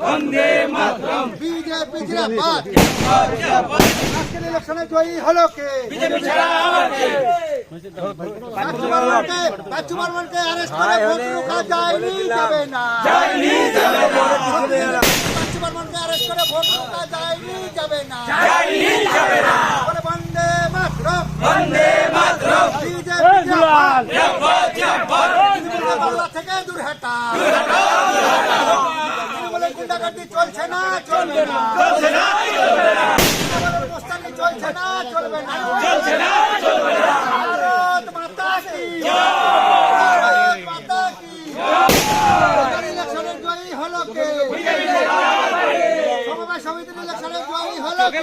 বন্দে মাতরম। BJP জিন্দাবাদ আজকের ইলেকশনে জয়ী হলো কে? বাচ্চু বর্মনকে বাচ্চু বর্মনকে অ্যারেস্ট করে ভোট রোখা যায়নি যাবে না। বাচ্চু বর্মনকে অ্যারেস্ট করে ভোট রোখা যায়নি যাবে না। বলে বন্দে মাতরম। বন্দে মাতরম। বিজেপি জিন্দাবাদ বাংলা থেকে দূর হাটা তৃণমূলের গুন্ডাগার্দি চলছে না চলবে না। চলবে না। চলছে না চলবে না। চলছে না চলবে না। ভারত মাতা কি? ভারত মাতা কি? ইলেকশনের জয়ী হলো কে? সমবায় সমিতির ইলেকশনের জয়ী হলো কে?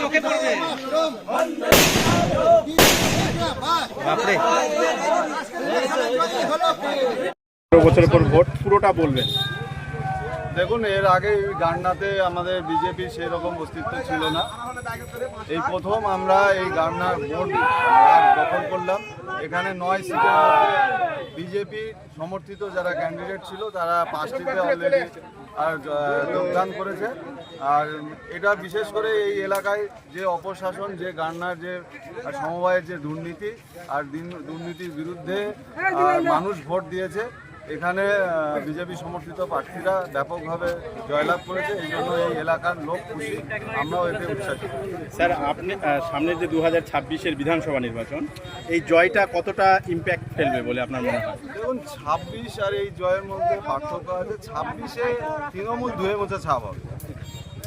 চোখে পড়বে। বাপরে। বছরের পর ভোট পুরোটা বলবেন। দেখুন এর আগে গান্নাতে আমাদের বিজেপি সেরকম অস্তিত্ব ছিল না। এই প্রথম আমরা এই গান্নার ভোট দখল করলাম। এখানে নয় সিটের বিজেপি সমর্থিত যারা ক্যান্ডিডেট ছিল, তারা পাঁচটিতে অলরেডি আর যোগদান করেছে। আর এটা বিশেষ করে এই এলাকায় যে অপশাসন, যে গান্নার, যে সমবায়ের যে দুর্নীতি, আর দুর্নীতির বিরুদ্ধে মানুষ ভোট দিয়েছে। এখানে বিজেপি সমর্থিত প্রার্থীরা ব্যাপকভাবে জয়লাভ করেছে এই জন্য এই এলাকার লোক খুশি। আমরাও এতে উৎসাহিত। স্যার আপনি সামনে সামনের যে দু হাজার ছাব্বিশের বিধানসভা নির্বাচন এই জয়টা কতটা ইম্প্যাক্ট ফেলবে বলে আপনার মনে হয়? দেখুন ছাব্বিশ আর এই জয়ের মধ্যে পার্থক্য আছে। ছাব্বিশে তৃণমূল ধুয়ে মোছা ছাপ হবে।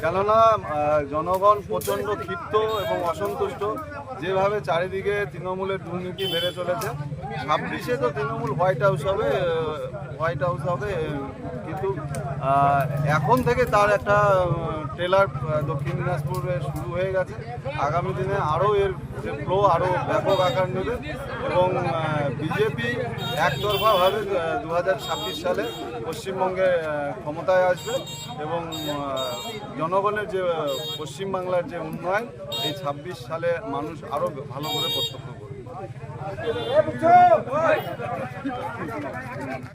কেননা জনগণ প্রচণ্ড ক্ষিপ্ত এবং অসন্তুষ্ট। যেভাবে চারিদিকে তৃণমূলের দুর্নীতি বেড়ে চলেছে, ছাব্বিশে তো তৃণমূল হোয়াইট হাউস হবে হোয়াইট হাউস হবে, কিন্তু এখন থেকে তার একটা ট্রেলার দক্ষিণ দিনাজপুরে শুরু হয়ে গেছে। আগামী দিনে আরও এর যে ফ্লো আরও ব্যাপক আকার নেবে এবং বিজেপি একতরফাভাবে দু হাজার ছাব্বিশ সালে পশ্চিমবঙ্গে ক্ষমতায় আসবে এবং জনগণের যে পশ্চিম পশ্চিমবাংলার যে উন্নয়ন, এই ছাব্বিশ সালে মানুষ আরও ভালো করে প্রত্যক্ষ করবে।